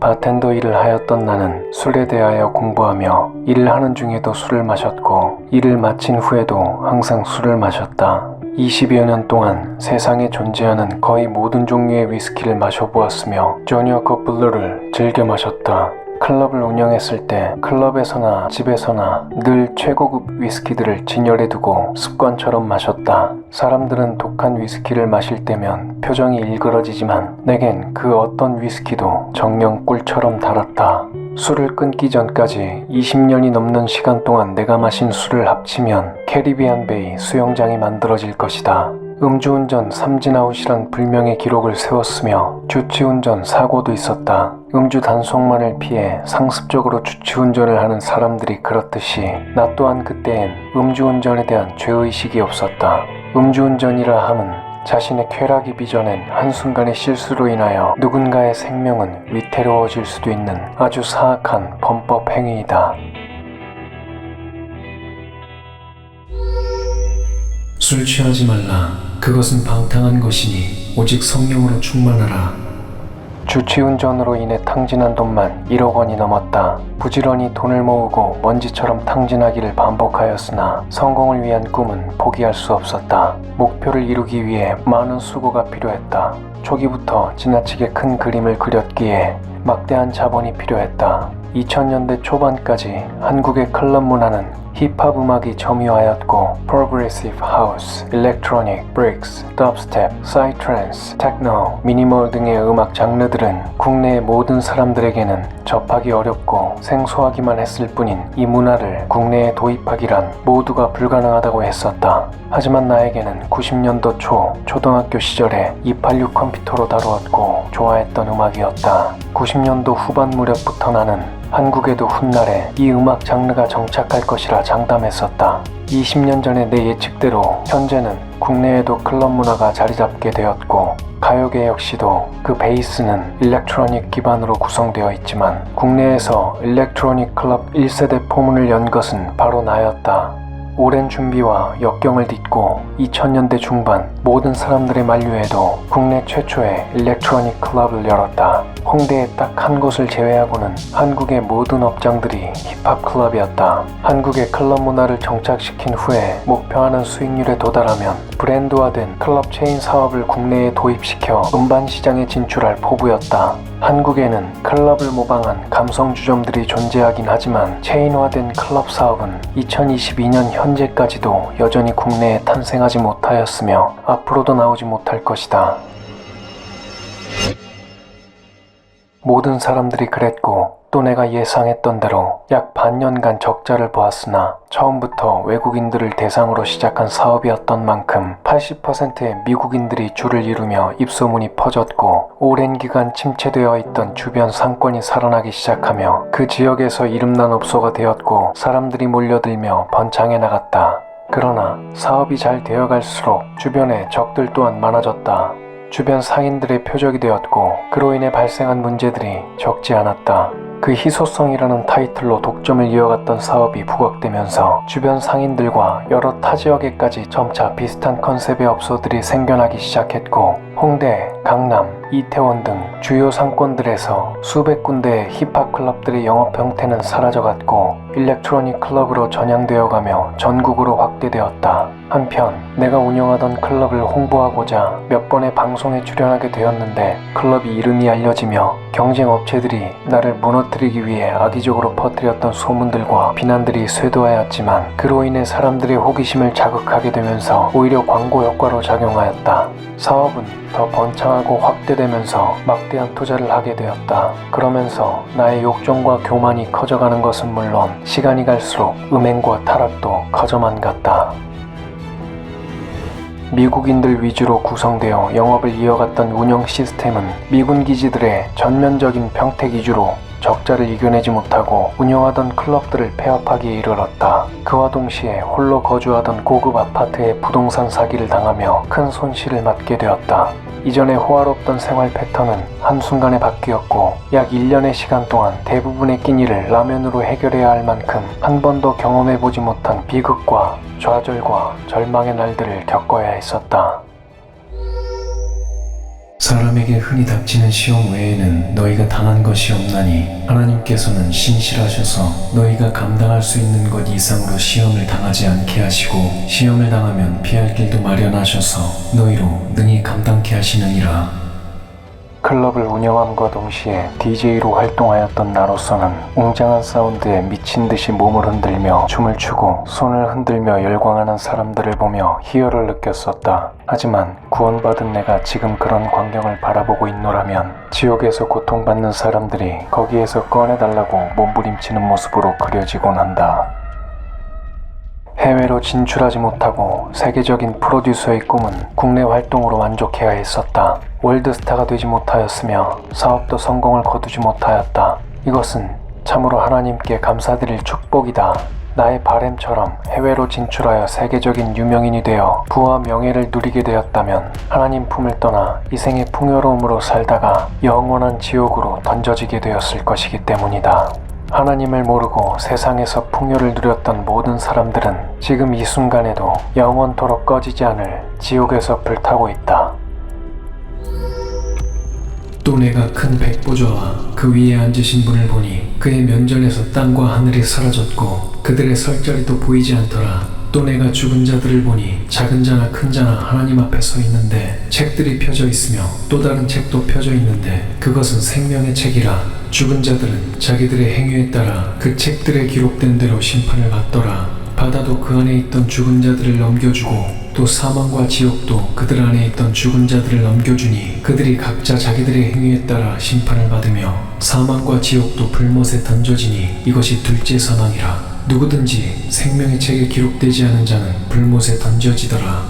바텐더 일을 하였던 나는 술에 대하여 공부하며 일을 하는 중에도 술을 마셨고 일을 마친 후에도 항상 술을 마셨다. 20여 년 동안 세상에 존재하는 거의 모든 종류의 위스키를 마셔보았으며 조니어커 블루를 즐겨 마셨다. 클럽을 운영했을 때 클럽에서나 집에서나 늘 최고급 위스키들을 진열해 두고 습관처럼 마셨다. 사람들은 독한 위스키를 마실 때면 표정이 일그러지지만 내겐 그 어떤 위스키도 정녕 꿀처럼 달았다. 술을 끊기 전까지 20년이 넘는 시간 동안 내가 마신 술을 합치면 캐리비안 베이 수영장이 만들어질 것이다. 음주운전 삼진아웃이란 불명의 기록을 세웠으며 주치운전 사고도 있었다. 음주 단속만을 피해 상습적으로 주치운전을 하는 사람들이 그렇듯이 나 또한 그때엔 음주운전에 대한 죄의식이 없었다. 음주운전이라 함은 자신의 쾌락이 빚어낸 한순간의 실수로 인하여 누군가의 생명은 위태로워질 수도 있는 아주 사악한 범법 행위이다. 술 취하지 말라. 그것은 방탕한 것이니 오직 성령으로 충만하라. 주치운전으로 인해 탕진한 돈만 1억 원이 넘었다. 부지런히 돈을 모으고 먼지처럼 탕진하기를 반복하였으나 성공을 위한 꿈은 포기할 수 없었다. 목표를 이루기 위해 많은 수고가 필요했다. 초기부터 지나치게 큰 그림을 그렸기에 막대한 자본이 필요했다. 2000년대 초반까지 한국의 클럽 문화는 힙합 음악이 점유하였고 프로그레시브 하우스, 일렉트로닉, 브릭스, 덥스텝, 사이트랜스, 테크노, 미니멀 등의 음악 장르들은 국내의 모든 사람들에게는 접하기 어렵고 생소하기만 했을 뿐인 이 문화를 국내에 도입하기란 모두가 불가능하다고 했었다. 하지만 나에게는 90년도 초 초등학교 시절에 286 컴퓨터로 다루었고 좋아했던 음악이었다. 90년도 후반 무렵부터 나는 한국에도 훗날에 이 음악 장르가 정착할 것이라 장담했었다. 20년 전의 내 예측대로 현재는 국내에도 클럽 문화가 자리 잡게 되었고 가요계 역시도 그 베이스는 일렉트로닉 기반으로 구성되어 있지만 국내에서 일렉트로닉 클럽 1세대 포문을 연 것은 바로 나였다. 오랜 준비와 역경을 딛고 2000년대 중반 모든 사람들의 만류에도 국내 최초의 일렉트로닉 클럽을 열었다. 홍대에 딱한 곳을 제외하고는 한국의 모든 업장들이 힙합 클럽이었다. 한국의 클럽 문화를 정착시킨 후에 목표하는 수익률에 도달하면 브랜드화된 클럽 체인 사업을 국내에 도입시켜 음반 시장에 진출할 포부였다. 한국에는 클럽을 모방한 감성 주점들이 존재하긴 하지만 체인화된 클럽 사업은 2022년 현재까지도 여전히 국내에 탄생하지 못하였으며 앞으로도 나오지 못할 것이다. 모든 사람들이 그랬고 또 내가 예상했던 대로 약 반년간 적자를 보았으나 처음부터 외국인들을 대상으로 시작한 사업이었던 만큼 80%의 미국인들이 줄을 이루며 입소문이 퍼졌고 오랜 기간 침체되어 있던 주변 상권이 살아나기 시작하며 그 지역에서 이름난 업소가 되었고 사람들이 몰려들며 번창해 나갔다. 그러나 사업이 잘 되어갈수록 주변에 적들 또한 많아졌다. 주변 상인들의 표적이 되었고 그로 인해 발생한 문제들이 적지 않았다. 그 희소성이라는 타이틀로 독점을 이어갔던 사업이 부각되면서 주변 상인들과 여러 타 지역에까지 점차 비슷한 컨셉의 업소들이 생겨나기 시작했고 홍대, 강남, 이태원 등 주요 상권들에서 수백 군데의 힙합 클럽들의 영업 형태는 사라져갔고 일렉트로닉 클럽으로 전향되어 가며 전국으로 확대되었다. 한편 내가 운영하던 클럽을 홍보하고자 몇 번의 방송에 출연하게 되었는데 클럽이 이름이 알려지며 경쟁 업체들이 나를 무너뜨리기 위해 악의적으로 퍼뜨렸던 소문들과 비난들이 쇄도하였지만 그로 인해 사람들의 호기심을 자극하게 되면서 오히려 광고 효과로 작용하였다. 사업은 더 번창하고 확대 되면서 막대한 투자를 하게 되었다. 그러면서 나의 욕정과 교만이 커져가는 것은 물론 시간이 갈수록 음행과 타락도 커져만 갔다. 미국인들 위주로 구성되어 영업을 이어갔던 운영 시스템은 미군 기지들의 전면적인 평택 위주로 적자를 이겨내지 못하고 운영하던 클럽들을 폐업하기에 이르렀다. 그와 동시에 홀로 거주하던 고급 아파트의 부동산 사기를 당하며 큰 손실을 맞게 되었다. 이전에 호화롭던 생활 패턴은 한순간에 바뀌었고 약 1년의 시간 동안 대부분의 끼니를 라면으로 해결해야 할 만큼 한 번도 경험해보지 못한 비극과 좌절과 절망의 날들을 겪어야 했었다. 사람에게 흔히 닥치는 시험 외에는 너희가 당한 것이 없나니 하나님께서는 신실하셔서 너희가 감당할 수 있는 것 이상으로 시험을 당하지 않게 하시고 시험을 당하면 피할 길도 마련하셔서 너희로 능히 감당케 하시느니라. 클럽을 운영함과 동시에 DJ로 활동하였던 나로서는 웅장한 사운드에 미친 듯이 몸을 흔들며 춤을 추고 손을 흔들며 열광하는 사람들을 보며 희열을 느꼈었다. 하지만 구원받은 내가 지금 그런 광경을 바라보고 있노라면 지옥에서 고통받는 사람들이 거기에서 꺼내달라고 몸부림치는 모습으로 그려지곤 한다. 해외로 진출하지 못하고 세계적인 프로듀서의 꿈은 국내 활동으로 만족해야 했었다. 월드스타가 되지 못하였으며 사업도 성공을 거두지 못하였다. 이것은 참으로 하나님께 감사드릴 축복이다. 나의 바램처럼 해외로 진출하여 세계적인 유명인이 되어 부와 명예를 누리게 되었다면 하나님 품을 떠나 이생의 풍요로움으로 살다가 영원한 지옥으로 던져지게 되었을 것이기 때문이다. 하나님을 모르고 세상에서 풍요를 누렸던 모든 사람들은 지금 이 순간에도 영원토록 꺼지지 않을 지옥에서 불타고 있다. 또 내가 큰 백보좌와 그 위에 앉으신 분을 보니 그의 면전에서 땅과 하늘이 사라졌고 그들의 설자리도 보이지 않더라. 또 내가 죽은 자들을 보니 작은 자나 큰 자나 하나님 앞에 서 있는데 책들이 펴져 있으며 또 다른 책도 펴져 있는데 그것은 생명의 책이라 죽은 자들은 자기들의 행위에 따라 그 책들에 기록된 대로 심판을 받더라. 바다도 그 안에 있던 죽은 자들을 넘겨주고 또 사망과 지옥도 그들 안에 있던 죽은 자들을 넘겨주니 그들이 각자 자기들의 행위에 따라 심판을 받으며 사망과 지옥도 불못에 던져지니 이것이 둘째 사망이라 누구든지 생명의 책에 기록되지 않은 자는 불못에 던져지더라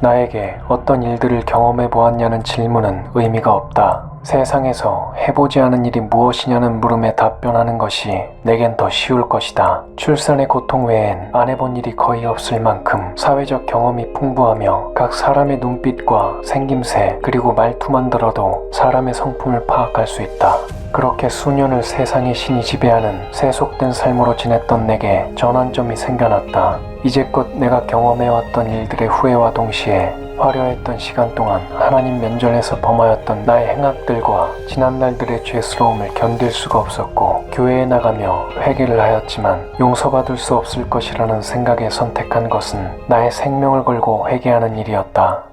나에게 어떤 일들을 경험해 보았냐는 질문은 의미가 없다. 세상에서 해보지 않은 일이 무엇이냐는 물음에 답변하는 것이 내겐 더 쉬울 것이다. 출산의 고통 외엔 안 해본 일이 거의 없을 만큼 사회적 경험이 풍부하며 각 사람의 눈빛과 생김새 그리고 말투만 들어도 사람의 성품을 파악할 수 있다. 그렇게 수년을 세상의 신이 지배하는 세속된 삶으로 지냈던 내게 전환점이 생겨났다. 이제껏 내가 경험해왔던 일들의 후회와 동시에 화려했던 시간 동안 하나님 면전에서 범하였던 나의 행악들과 지난 날들의 죄스러움을 견딜 수가 없었고 교회에 나가며 회개를 하였지만 용서받을 수 없을 것이라는 생각에 선택한 것은 나의 생명을 걸고 회개하는 일이었다.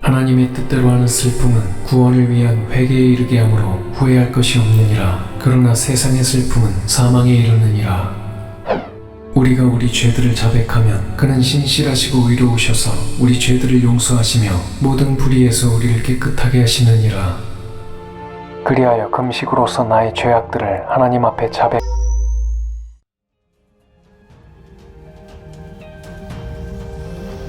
하나님의 뜻대로 하는 슬픔은 구원을 위한 회개에 이르게 하므로 후회할 것이 없느니라. 그러나 세상의 슬픔은 사망에 이르느니라. 우리가 우리 죄들을 자백하면 그는 신실하시고 의로우셔서 우리 죄들을 용서하시며 모든 불의에서 우리를 깨끗하게 하시느니라. 그리하여 금식으로서 나의 죄악들을 하나님 앞에 자백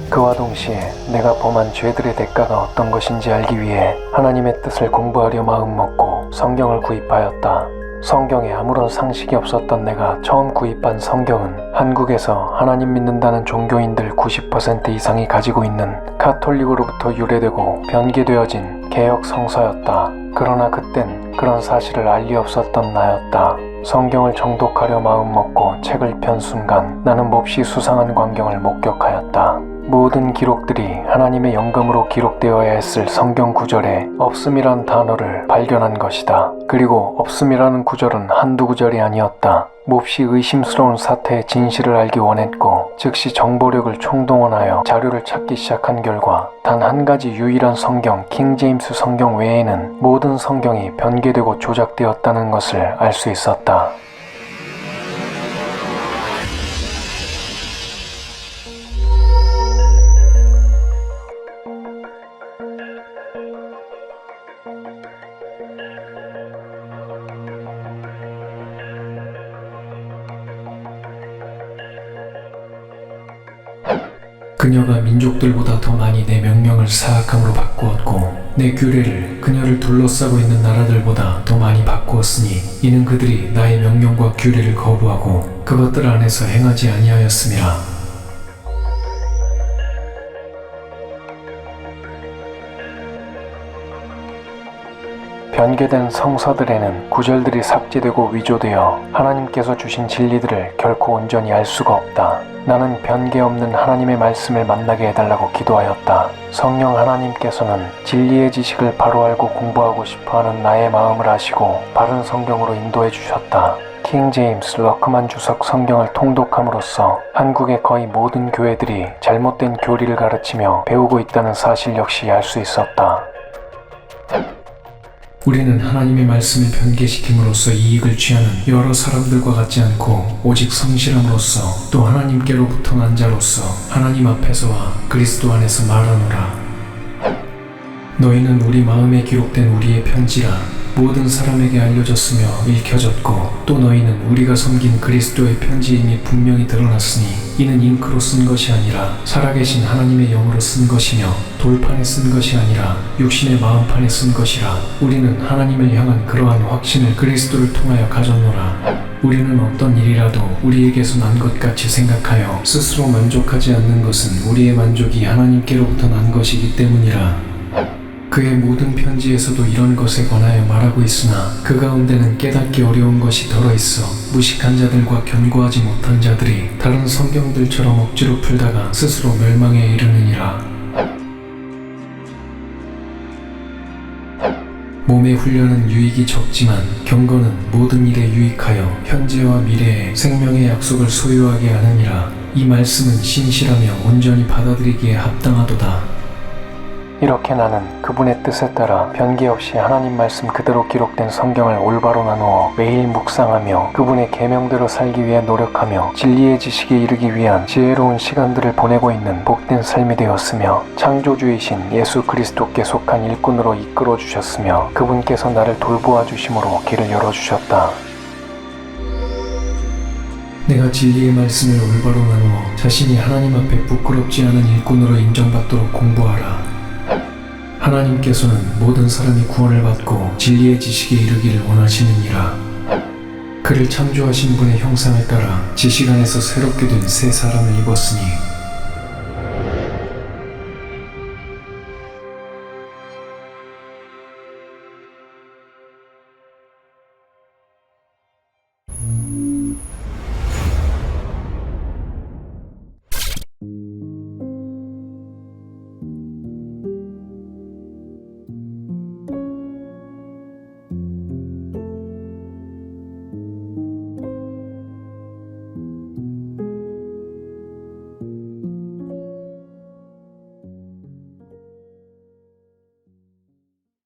그와 동시에 내가 범한 죄들의 대가가 어떤 것인지 알기 위해 하나님의 뜻을 공부하려 마음먹고 성경을 구입하였다. 성경에 아무런 상식이 없었던 내가 처음 구입한 성경은 한국에서 하나님 믿는다는 종교인들 90% 이상이 가지고 있는 카톨릭으로부터 유래되고 변개되어진 개혁 성서였다. 그러나 그땐 그런 사실을 알 리 없었던 나였다. 성경을 정독하려 마음먹고 책을 편 순간 나는 몹시 수상한 광경을 목격하였다. 모든 기록들이 하나님의 영감으로 기록되어야 했을 성경 구절에 없음이란 단어를 발견한 것이다. 그리고 없음이라는 구절은 한두 구절이 아니었다. 몹시 의심스러운 사태의 진실을 알기 원했고 즉시 정보력을 총동원하여 자료를 찾기 시작한 결과 단 한 가지 유일한 성경 킹 제임스 성경 외에는 모든 성경이 변개되고 조작되었다는 것을 알 수 있었다. 민족들보다 더 많이 내 명령을 사악함으로 바꾸었고 내 규례를 그녀를 둘러싸고 있는 나라들보다 더 많이 바꾸었으니 이는 그들이 나의 명령과 규례를 거부하고 그것들 안에서 행하지 아니하였음이라 변개된 성서들에는 구절들이 삭제되고 위조되어 하나님께서 주신 진리들을 결코 온전히 알 수가 없다. 나는 변개 없는 하나님의 말씀을 만나게 해달라고 기도하였다. 성령 하나님께서는 진리의 지식을 바로 알고 공부하고 싶어 하는 나의 마음을 아시고 바른 성경으로 인도해 주셨다. 킹 제임스 러크만 주석 성경을 통독함으로써 한국의 거의 모든 교회들이 잘못된 교리를 가르치며 배우고 있다는 사실 역시 알 수 있었다. 우리는 하나님의 말씀을 변개시킴으로써 이익을 취하는 여러 사람들과 같지 않고 오직 성실함으로써 또 하나님께로부터 난 자로서 하나님 앞에서와 그리스도 안에서 말하노라. 너희는 우리 마음에 기록된 우리의 편지라 모든 사람에게 알려졌으며 읽혀졌고 또 너희는 우리가 섬긴 그리스도의 편지임이 분명히 드러났으니 이는 잉크로 쓴 것이 아니라 살아계신 하나님의 영으로 쓴 것이며 돌판에 쓴 것이 아니라 육신의 마음판에 쓴 것이라 우리는 하나님을 향한 그러한 확신을 그리스도를 통하여 가졌노라. 우리는 어떤 일이라도 우리에게서 난 것 같이 생각하여 스스로 만족하지 않는 것은 우리의 만족이 하나님께로부터 난 것이기 때문이라 그의 모든 편지에서도 이런 것에 관하여 말하고 있으나 그 가운데는 깨닫기 어려운 것이 덜어 있어 무식한 자들과 견고하지 못한 자들이 다른 성경들처럼 억지로 풀다가 스스로 멸망에 이르느니라. 몸의 훈련은 유익이 적지만 경건은 모든 일에 유익하여 현재와 미래에 생명의 약속을 소유하게 하느니라. 이 말씀은 신실하며 온전히 받아들이기에 합당하도다. 이렇게 나는 그분의 뜻에 따라 변기 없이 하나님 말씀 그대로 기록된 성경을 올바로 나누어 매일 묵상하며 그분의 계명대로 살기 위해 노력하며 진리의 지식에 이르기 위한 지혜로운 시간들을 보내고 있는 복된 삶이 되었으며 창조주이신 예수 그리스도께 속한 일꾼으로 이끌어 주셨으며 그분께서 나를 돌보아 주심으로 길을 열어 주셨다. 내가 진리의 말씀을 올바로 나누어 자신이 하나님 앞에 부끄럽지 않은 일꾼으로 인정받도록 공부하라. 하나님께서는 모든 사람이 구원을 받고 진리의 지식에 이르기를 원하시느니라. 그를 창조하신 분의 형상을 따라 지식 안에서 새롭게 된 새 사람을 입었으니